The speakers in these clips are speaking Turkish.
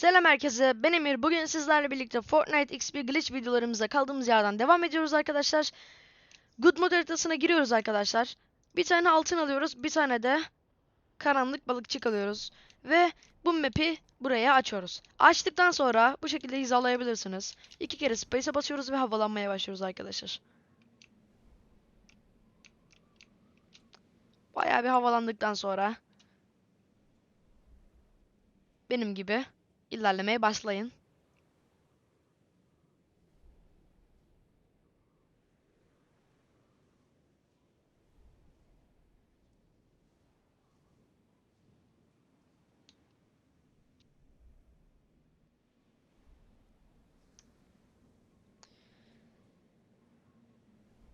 Selam herkese, ben Emir. Bugün sizlerle birlikte Fortnite XP Glitch videolarımıza kaldığımız yerden devam ediyoruz arkadaşlar. Good Mod haritasına giriyoruz arkadaşlar. Bir tane altın alıyoruz, bir tane de karanlık balıkçık alıyoruz. Ve bu map'i buraya açıyoruz. Açtıktan sonra bu şekilde hizalayabilirsiniz. İki kere space'e basıyoruz ve havalanmaya başlıyoruz arkadaşlar. Bayağı bir havalandıktan sonra benim gibi ilerlemeye başlayın.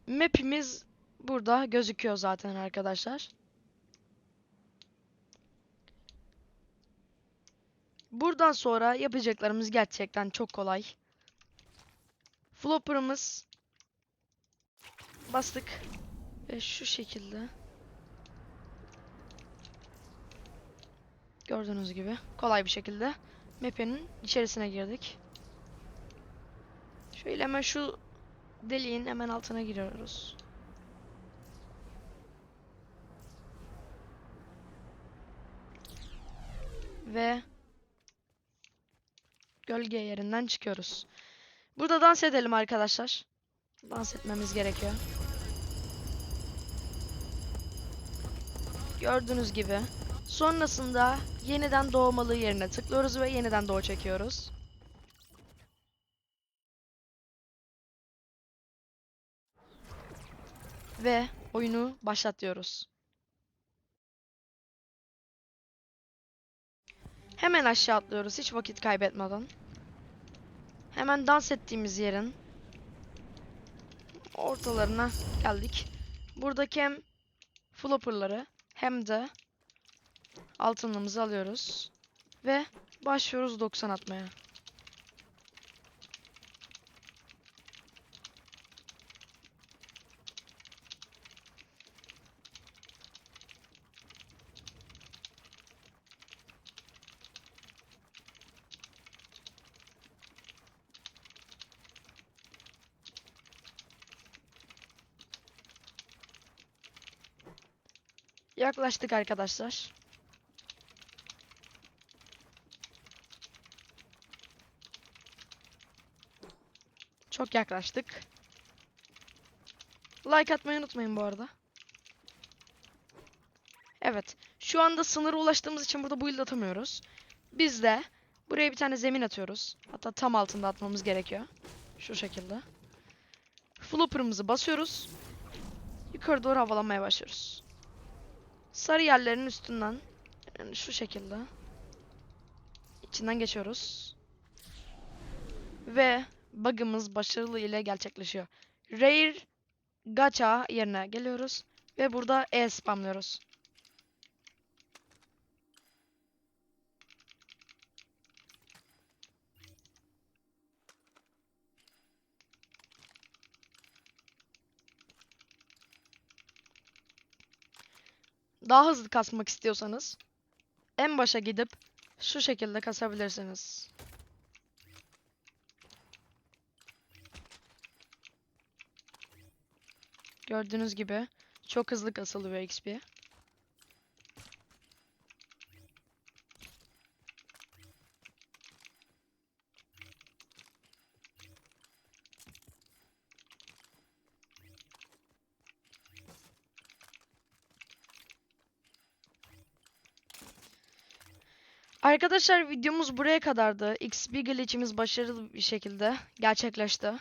Map'imiz burada gözüküyor zaten arkadaşlar. Buradan sonra yapacaklarımız gerçekten çok kolay. Flopper'ımız bastık ve şu şekilde gördüğünüz gibi kolay bir şekilde map'in içerisine girdik. Şöyle hemen şu deliğin hemen altına giriyoruz. Ve gölge yerinden çıkıyoruz. Burada dans edelim arkadaşlar. Dans etmemiz gerekiyor. Gördüğünüz gibi. Sonrasında yeniden doğmalı yerine tıklıyoruz ve yeniden doğu çekiyoruz. Ve oyunu başlatıyoruz. Hemen aşağı atlıyoruz hiç vakit kaybetmeden. Hemen dans ettiğimiz yerin ortalarına geldik. Buradaki hem flopperları hem de altınımızı alıyoruz. Ve başlıyoruz 90 atmaya. Yaklaştık arkadaşlar. Çok yaklaştık. Like atmayı unutmayın bu arada. Evet. Şu anda sınıra ulaştığımız için burada build atamıyoruz. Biz de buraya bir tane zemin atıyoruz. Hatta tam altında atmamız gerekiyor. Şu şekilde. Flopper'ımızı basıyoruz. Yukarı doğru havalanmaya başlıyoruz. Sarı yerlerin üstünden yani şu şekilde içinden geçiyoruz. Ve bug'ımız başarılı ile gerçekleşiyor. Rare gacha yerine geliyoruz ve burada E spamlıyoruz. Daha hızlı kasmak istiyorsanız en başa gidip şu şekilde kasabilirsiniz. Gördüğünüz gibi çok hızlı kasılıyor XP. Arkadaşlar videomuz buraya kadardı. XP glitch'imiz başarılı bir şekilde gerçekleşti.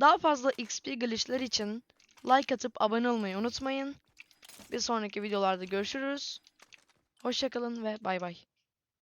Daha fazla XP glitch'ler için like atıp abone olmayı unutmayın. Bir sonraki videolarda görüşürüz. Hoşçakalın ve bay bay.